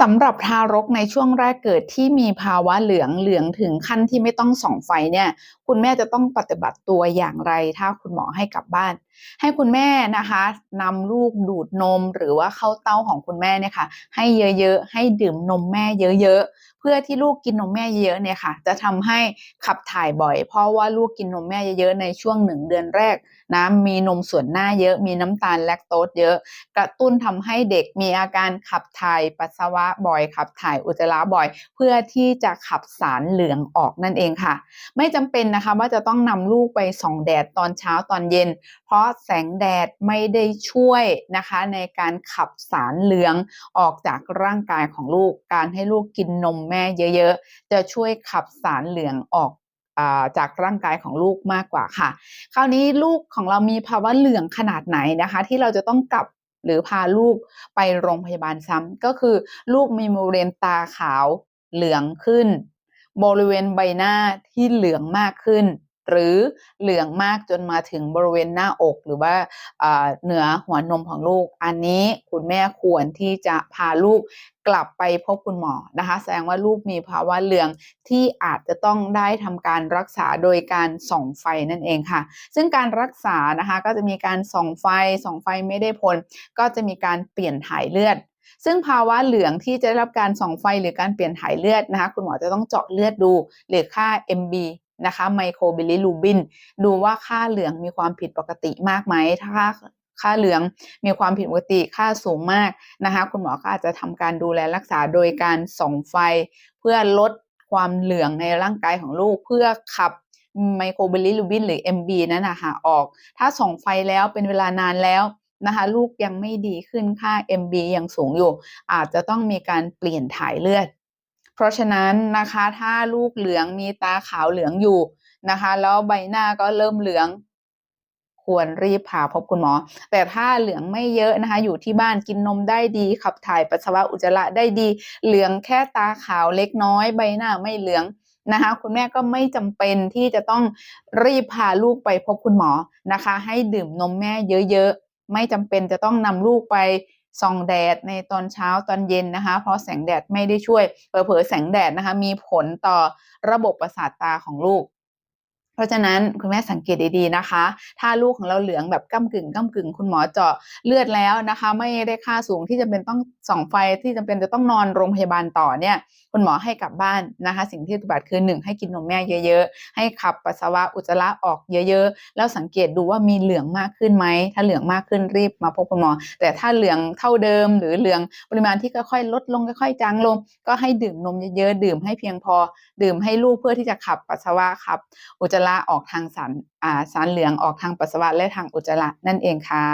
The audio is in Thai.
สำหรับทารกในช่วงแรกเกิดที่มีภาวะเหลืองเหลืองถึงขั้นที่ไม่ต้องส่องไฟเนี่ย คุณแม่จะต้องปฏิบัติตัวอย่างไร ถ้าคุณหมอให้กลับบ้าน ให้คุณแม่นะคะนำลูกดูดนมหรือว่าเข้าเต้าของคุณแม่เนี่ยค่ะ ให้เยอะๆ ให้ดื่มนมแม่เยอะๆ เพื่อที่ลูกกินนมแม่เยอะเนี่ยค่ะ จะทำให้ขับถ่ายบ่อย เพราะว่าลูกกินนมแม่เยอะๆ ในช่วงหนึ่งเดือนแรกนะมีนมส่วนหน้าเยอะ มีน้ำตาลแลคโตสเยอะ กระตุ้นทำให้เด็กมีอาการขับถ่ายปัสสาวะบ่อย ขับถ่ายอุจจาระบ่อย เพื่อที่จะขับสารเหลืองออกนั่นเองค่ะ ไม่จำเป็นนะคะว่าจะต้องนำลูกไปส่องแดดตอนเช้าตอนเย็น เพราะแสงแดดไม่ได้ช่วยนะคะในการขับสารเหลืองออกจากร่างกายของลูก การให้ลูกกินนมแม่เยอะๆ จะช่วยขับสารเหลืองออกจากร่างกายของลูกมากกว่าค่ะ คราวนี้ลูกของเรามีภาวะเหลืองขนาดไหนนะคะ ที่เราจะต้องกลับหรือพาลูกไปโรงพยาบาลซ้ำก็คือลูกมีบริเวณตาขาวเหลืองขึ้น บริเวณใบหน้าที่เหลืองมากขึ้น หรือเหลืองมากจนมาถึงบริเวณหน้าอกหรือว่าเหนือหัวนมของลูก อันนี้คุณแม่ควรที่จะพาลูกกลับไปพบคุณหมอนะคะ แสดงว่าลูกมีภาวะเหลืองที่อาจจะต้องได้ทำการรักษาโดยการส่องไฟนั่นเองค่ะ ซึ่งการรักษานะคะก็จะมีการส่องไฟส่องไฟไม่ได้ผล ก็จะมีการเปลี่ยนถ่ายเลือดซึ่งภาวะเหลืองที่จะได้รับการส่องไฟหรือการเปลี่ยนถ่ายเลือดนะคะคุณหมอจะต้องเจาะเลือดดูหรือค่า MB นะคะไมโครบิลิลูบิน ดูว่าค่าเหลืองมีความผิดปกติมากไหมถ้าค่าเหลืองมีความผิดปกติค่าสูงมากนะคะ คุณหมอก็อาจจะทำการดูแลรักษาโดยการส่องไฟ เพื่อลดความเหลืองในร่างกายของลูก เพื่อขับไมโครบิลิลูบินหรือ MB นั้นนะคะออก ถ้าส่องไฟแล้วเป็นเวลานานแล้วนะคะลูกยังไม่ดีขึ้นค่า MB ยังสูงอยู่ อาจจะต้องมีการเปลี่ยนถ่ายเลือด เพราะฉะนั้นนะคะถ้าลูกเหลืองมีตาขาวเหลืองอยู่นะคะ แล้วใบหน้าก็เริ่มเหลืองควรรีบพาพบคุณหมอ แต่ถ้าเหลืองไม่เยอะนะคะ อยู่ที่บ้านกินนมได้ดี ขับถ่ายปัสสาวะอุจจาระได้ดี เหลืองแค่ตาขาวเล็กน้อย ใบหน้าไม่เหลืองนะคะ คุณแม่ก็ไม่จำเป็นที่จะต้องรีบพาลูกไปพบคุณหมอนะคะ ให้ดื่มนมแม่เยอะๆ ไม่จำเป็นจะต้องนำลูกไป ส่องแดดในตอนเช้าตอนเย็นนะคะ เพราะแสงแดดไม่ได้ช่วยเผลอๆแสงแดดนะคะ มีผลต่อระบบประสาทตาของลูก เพราะฉะนั้นคุณแม่สังเกตดีๆนะคะ ถ้าลูกของเราเหลืองแบบก้ากึ่งก้ากึ่ง คุณหมอเจาะเลือดแล้วนะคะ ไม่ได้ค่าสูงที่จะเป็นต้องส่องไฟที่จำเป็นจะต้องนอนโรงพยาบาลต่อเนี่ยคุณหมอให้กลับบ้านนะคะ สิ่งที่ปฏิบัติคือหนึ่งให้กินนมแม่เยอะๆ ให้ขับปัสสาวะอุจจาระออกเยอะๆ แล้วสังเกตดูว่ามีเหลืองมากขึ้นไหม ถ้าเหลืองมากขึ้นรีบมาพบคุณหมอ แต่ถ้าเหลืองเท่าเดิม หรือเหลืองปริมาณที่ค่อยๆลดลงค่อยๆจางลง ก็ให้ดื่มนมเยอะๆ ดื่มให้เพียงพอ ดื่มให้ลูกเพื่อที่จะขับปัสสาวะขับอุจจาระออกทางสารสารเหลืองออกทางปัสสาวะและทางอุจจาระนั่นเองค่ะ